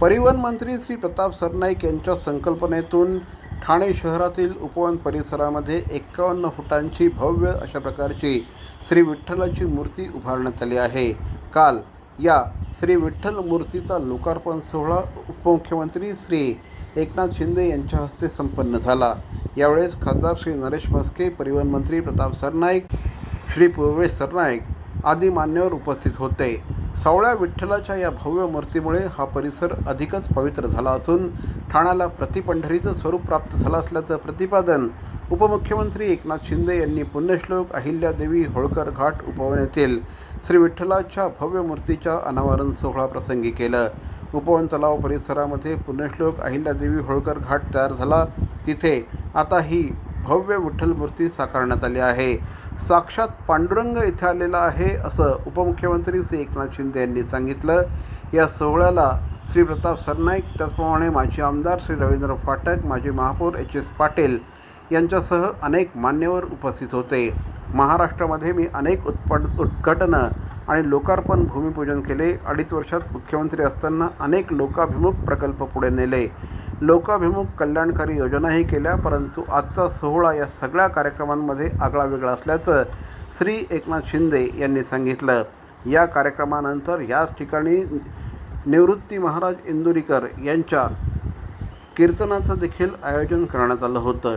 परिवहन मंत्री श्री प्रताप सरनाईक यांच्या संकल्पनेतून ठाणे शहरातील उपवन परिसरामध्ये एकावन्न फुटांची भव्य अशा प्रकारची श्री विठ्ठलाची मूर्ती उभारण्यात आली आहे. काल या श्री विठ्ठल मूर्तीचा लोकार्पण सोहळा उपमुख्यमंत्री श्री एकनाथ शिंदे यांच्या हस्ते संपन्न झाला. यावेळेस खासदार श्री नरेश म्हस्के परिवहन मंत्री प्रताप सरनाईक श्री पूर्वेश सरनाईक आदी मान्यवर उपस्थित होते. सावळ्या विठ्ठलाच्या या भव्य मूर्तीमुळे हा परिसर अधिकच पवित्र झाला असून ठाण्याला प्रतिपंढरीचं स्वरूप प्राप्त झालं असल्याचं प्रतिपादन उपमुख्यमंत्री एकनाथ शिंदे यांनी पुण्यश्लोक अहिल्यादेवी होळकर घाट उपवन येथील श्री विठ्ठलाच्या भव्य मूर्तीच्या अनावरण सोहळा प्रसंगी केलं. उपवन तलाव परिसरामध्ये पुण्यश्लोक अहिल्यादेवी होळकर घाट तयार झाला. तिथे आता ही भव्य विठ्ठल मूर्ती साकारण्यात आली आहे. साक्षात पांडुरंग इथे आलेला आहे असं उपमुख्यमंत्री श्री एकनाथ शिंदे यांनी सांगितलं. या सोहळ्याला श्री प्रताप सरनाईक त्याचप्रमाणे माजी आमदार श्री रवींद्र फाटक माजी महापौर एच एस पाटील यांच्यासह अनेक मान्यवर उपस्थित होते. महाराष्ट्रामध्ये मी अनेक उत्पड उद्घाटनं आणि लोकार्पण भूमिपूजन केले. अडीच वर्षात मुख्यमंत्री असताना अनेक लोकाभिमुख प्रकल्प पुढे नेले. लोकाभिमुख कल्याणकारी योजनाही केल्या परंतु आजचा सोहळा या सगळ्या कार्यक्रमांमध्ये आगळा वेगळा असल्याचं श्री एकनाथ शिंदे यांनी सांगितलं. या कार्यक्रमानंतर याच ठिकाणी निवृत्ती महाराज इंदुरीकर यांच्या कीर्तनाचं देखील आयोजन करण्यात आलं होतं.